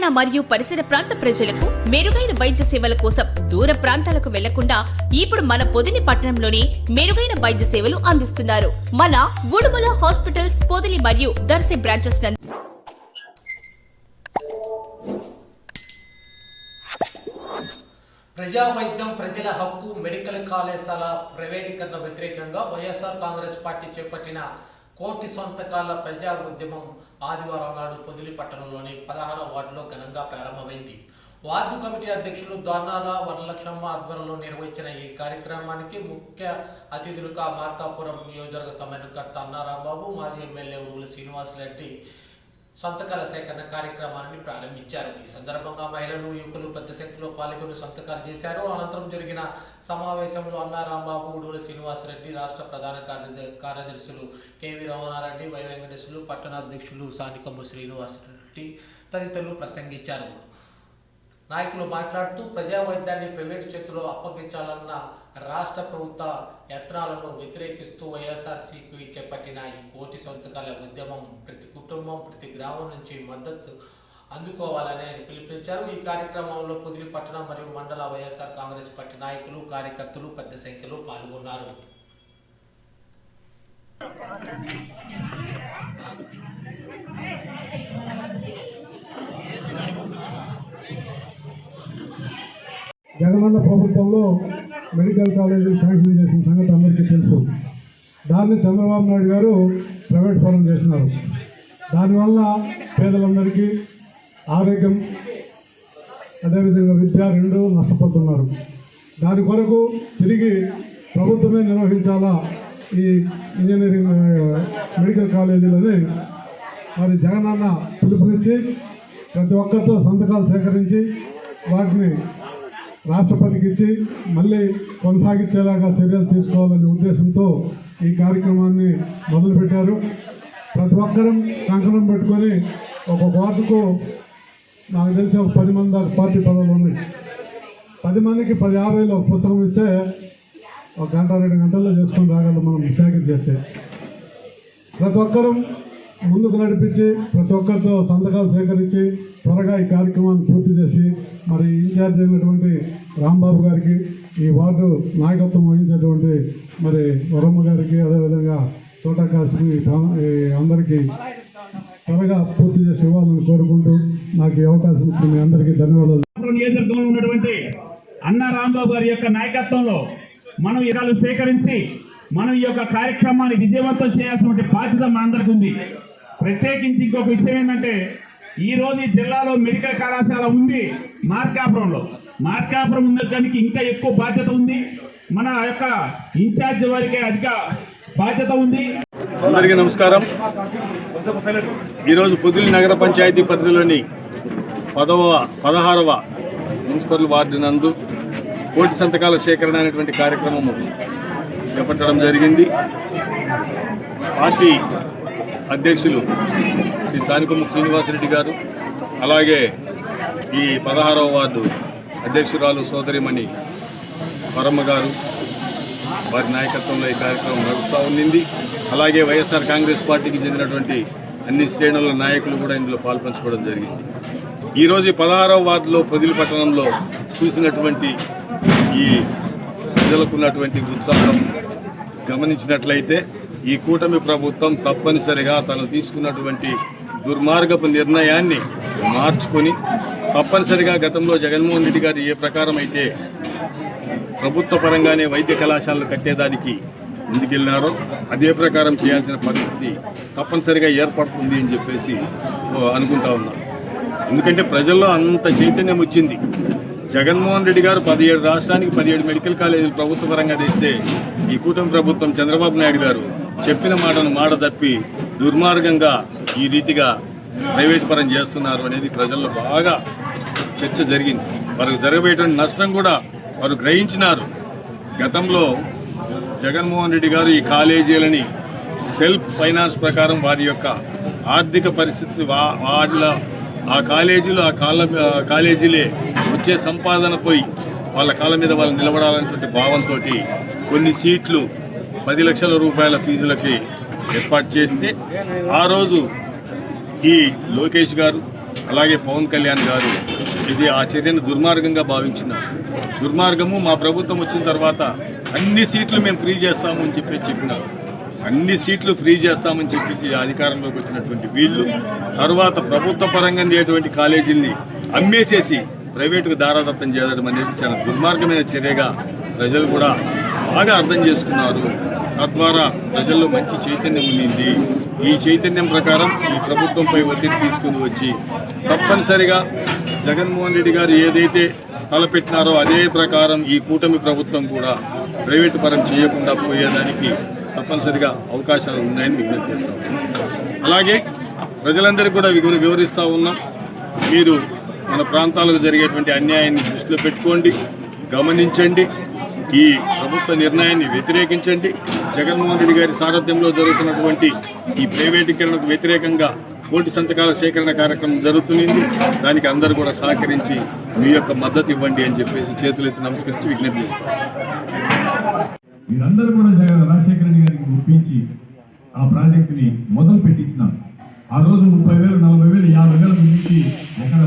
తెలంగాణ మరియు పరిసర ప్రాంత ప్రజలకు మెరుగైన వైద్య సేవల కోసం దూర ప్రాంతాలకు వెళ్ళకుండా ఇప్పుడు మన పొదిని పట్టణంలోనే మెరుగైన వైద్య సేవలు అందిస్తున్నారు. మన ఉడుమల హాస్పిటల్స్ పొదిలి మరియు దర్శి బ్రాంచెస్ ప్రజా వైద్యం ప్రజల హక్కు మెడికల్ కళాశాల ప్రైవేటీకరణ వ్యతిరేకంగా వైఎస్ఆర్ కాంగ్రెస్ పార్టీ చేపట్టిన కోటి సొంతకాల ప్రజా ఉద్యమం ఆదివారం నాడు పొదిలి పట్టణంలోని పదహారవ వార్డులో ఘనంగా ప్రారంభమైంది. వార్డు కమిటీ అధ్యక్షులు దొర్నాల వరలక్ష్మ ఆధ్వర్యంలో నిర్వహించిన ఈ కార్యక్రమానికి ముఖ్య అతిథులుగా మార్కాపురం నియోజకవర్గ సమన్వయకర్త అన్నారాంబాబు మాజీ ఎమ్మెల్యే శ్రీనివాస్ శ్రీనివాసరెడ్డి సంతకాల సేకరణ కార్యక్రమాన్ని ప్రారంభించారు. ఈ సందర్భంగా మహిళలు యువకులు పెద్ద సంఖ్యలో పాల్గొని సంతకాలు చేశారు. అనంతరం జరిగిన సమావేశంలో అన్నా రాంబాబు ఉడుగుల శ్రీనివాసరెడ్డి రాష్ట్ర ప్రధాన కార్యదర్శులు కేవీ రమణారెడ్డి వై వెంకటేశ్వరులు పట్టణ అధ్యక్షులు సానికమ్మ శ్రీనివాసరెడ్డి తదితరులు ప్రసంగించారు. నాయకులు మాట్లాడుతూ ప్రజావైద్యాన్ని ప్రైవేటు చేతిలో అప్పగించాలన్న రాష్ట్ర ప్రభుత్వ యత్నాలను వ్యతిరేకిస్తూ వైఎస్ఆర్సీపీ చేపట్టిన ఈ కోటి సంతకాల ఉద్యమం ప్రతి కుటుంబం ప్రతి గ్రామం నుంచి మద్దతు అందుకోవాలని ఆయన పిలుపునిచ్చారు. ఈ కార్యక్రమంలో పొదిలి పట్టణం మరియు మండల వైఎస్ఆర్ కాంగ్రెస్ పార్టీ నాయకులు కార్యకర్తలు పెద్ద సంఖ్యలో పాల్గొన్నారు. జగనన్న ప్రభుత్వంలో మెడికల్ కాలేజీలు శాంక్షన్ చేసిన సంగతి అందరికీ తెలుసు. దాన్ని చంద్రబాబు నాయుడు గారు ప్రైవేట్ పరం చేసినారు దానివల్ల పేదలందరికీ ఆరోగ్యం అదేవిధంగా విద్య రెండు నష్టపోతున్నారు. దాని కొరకు తిరిగి ప్రభుత్వమే నిర్వహించాలా ఈ ఇంజనీరింగ్ మెడికల్ కాలేజీలని? మరి జగనన్న పిలుపునిచ్చి ప్రతి ఒక్కరితో సంతకాలు సేకరించి వాటిని రాష్ట్రపతికి ఇచ్చి మళ్ళీ కొనసాగించేలాగా చర్యలు తీసుకోవాలనే ఉద్దేశంతో ఈ కార్యక్రమాన్ని మొదలుపెట్టారు. ప్రతి ఒక్కరం కంకణం పెట్టుకొని ఒక వార్డుకు నాకు తెలిసి ఒక పది మంది దాకా పార్టీ పదవులు ఉన్నాయి. పది మందికి పది యాభైలో పుస్తకం ఇస్తే ఒక గంట రెండు గంటల్లో చేసుకొని రాగలం మనం సేకరణ చేస్తే ప్రతి ఒక్కరం ముందుకు నడిపించి ప్రతి ఒక్కరితో సంతకాలు సేకరించి త్వరగా ఈ కార్యక్రమాన్ని పూర్తి చేసి మరి ఇన్ఛార్జ్ అయినటువంటి రాంబాబు గారికి ఈ వార్డు నాయకత్వం వహించేటువంటి మరి వరమ్మ గారికి అదేవిధంగా చోటా కాశ్మీ అందరికీ త్వరగా పూర్తి చేసి ఇవ్వాలని కోరుకుంటూ నాకు ఈ అవకాశం ఇచ్చిన మీ అందరికీ ధన్యవాదాలు. నియోజకవర్గంలో ఉన్నటువంటి అన్న రాంబాబు గారి యొక్క నాయకత్వంలో మనం ఇరాలు సేకరించి మనం ఈ యొక్క కార్యక్రమాన్ని విజయవంతం చేయాల్సిన బాధ్యత మనందరికీ ఉంది. ప్రత్యేకించి ఇంకొక విషయం ఏంటంటే ఈ రోజు ఈ జిల్లాలో మెడికల్ కళాశాల ఉంది మార్కాపురంలో. మార్కాపురం ఉన్నదానికి ఇంకా ఎక్కువ బాధ్యత ఉంది. మన యొక్క ఇన్ఛార్జ్ వారికి అధిక బాధ్యత ఉంది. అందరికీ నమస్కారం. ఈరోజు పొదిలి నగర పంచాయతీ పరిధిలోని పదవ పదహారవ మున్సిపల్ వార్డు నందు కోటి సంతకాల సేకరణ అనేటువంటి కార్యక్రమము చేపట్టడం జరిగింది. పార్టీ అధ్యక్షులు శ్రీ సానికొమ్మ శ్రీనివాసరెడ్డి గారు అలాగే ఈ పదహారవ వార్డు అధ్యక్షురాలు సోదరిమణి వరమ్మ గారు వారి నాయకత్వంలో ఈ కార్యక్రమం నడుస్తూ ఉండింది అలాగే వైఎస్ఆర్ కాంగ్రెస్ పార్టీకి చెందినటువంటి అన్ని శ్రేణుల నాయకులు కూడా ఇందులో పాల్పంచుకోవడం జరిగింది. ఈరోజు ఈ పదహారవ వార్డులో పొదిలి పట్టణంలో చూసినటువంటి ఈ ప్రజలకు ఉన్నటువంటి ఉత్సాహం గమనించినట్లయితే ఈ కూటమి ప్రభుత్వం తప్పనిసరిగా తను తీసుకున్నటువంటి దుర్మార్గపు నిర్ణయాన్ని మార్చుకొని తప్పనిసరిగా గతంలో జగన్మోహన్ రెడ్డి గారు ఏ ప్రకారం అయితే ప్రభుత్వ పరంగానే వైద్య కళాశాలలు కట్టేదానికి ముందుకెళ్ళినారో అదే ప్రకారం చేయాల్సిన పరిస్థితి తప్పనిసరిగా ఏర్పడుతుంది అని చెప్పేసి అనుకుంటా ఉన్నారు ఎందుకంటే ప్రజల్లో అంత చైతన్యం వచ్చింది. జగన్మోహన్ రెడ్డి గారు పదిహేడు రాష్ట్రానికి పదిహేడు మెడికల్ కాలేజీలు ప్రభుత్వ పరంగా తెస్తే ఈ కూటమి ప్రభుత్వం చంద్రబాబు నాయుడు గారు చెప్పిన మాటను మాట తప్పి దుర్మార్గంగా ఈ రీతిగా ప్రైవేట్ పరం చేస్తున్నారు అనేది ప్రజల్లో బాగా చర్చ జరిగింది. వారికి జరగబోయేటువంటి నష్టం కూడా వారు గ్రహించినారు. గతంలో జగన్మోహన్ రెడ్డి గారు ఈ కాలేజీలని సెల్ఫ్ ఫైనాన్స్ ప్రకారం వారి యొక్క ఆర్థిక పరిస్థితి వాళ్ళ ఆ కాలేజీలు ఆ కాల కాలేజీలే వచ్చే సంపాదన పోయి వాళ్ళ కాళ్ళ మీద వాళ్ళు నిలబడాలనేటువంటి భావంతో కొన్ని సీట్లు పది లక్షల రూపాయల ఫీజులకి ఏర్పాటు చేస్తే ఆ రోజు ఈ లోకేష్ గారు అలాగే పవన్ కళ్యాణ్ గారు ఇది ఆ చర్యను దుర్మార్గంగా భావించిన దుర్మార్గము మా ప్రభుత్వం వచ్చిన తర్వాత అన్ని సీట్లు మేము ఫ్రీ చేస్తాము అని చెప్పి చెప్పినారు. అన్ని సీట్లు ఫ్రీ చేస్తామని చెప్పి అధికారంలోకి వచ్చినటువంటి వీళ్ళు తర్వాత ప్రభుత్వ పరంగా ఉండేటువంటి కాలేజీల్ని అమ్మేసేసి ప్రైవేటుకు దారాదత్తం చేయడం అనేది చాలా దుర్మార్గమైన చర్యగా ప్రజలు కూడా బాగా అర్థం చేసుకున్నారు. తద్వారా ప్రజల్లో మంచి చైతన్యం ఉండింది. ఈ చైతన్యం ప్రకారం ఈ ప్రభుత్వంపై ఒత్తిడి తీసుకుని వచ్చి తప్పనిసరిగా జగన్మోహన్ రెడ్డి గారు ఏదైతే తలపెట్టినారో అదే ప్రకారం ఈ కూటమి ప్రభుత్వం కూడా ప్రైవేటు పరం చేయకుండా పోయేదానికి తప్పనిసరిగా అవకాశాలు ఉన్నాయని విజ్ఞప్తి చేస్తాం అలాగే ప్రజలందరికీ కూడా వివరి వివరిస్తూ ఉన్నాం. మీరు మన ప్రాంతాలకు జరిగేటువంటి అన్యాయాన్ని దృష్టిలో పెట్టుకోండి గమనించండి. ఈ ప్రభుత్వ నిర్ణయాన్ని వ్యతిరేకించండి. జగన్మోహన్ రెడ్డి గారి సారథ్యంలో జరుగుతున్నటువంటి ఈ ప్రైవేటీకరణకు వ్యతిరేకంగా కోటి సంతకాల సేకరణ కార్యక్రమం జరుగుతుంది దానికి అందరూ కూడా సహకరించి మీ యొక్క మద్దతు ఇవ్వండి అని చెప్పేసి చేతులెత్తి నమస్కరించి విజ్ఞప్తి చేస్తాం. మీరందరూ కూడా రాజశేఖర రెడ్డి గారికి ఒప్పించి ఆ ప్రాజెక్టుని మొదలు పెట్టించినారు ఆ రోజు ముప్పై వేలు నలభై వేలు యాభై వేల మందికి ఎక్కడ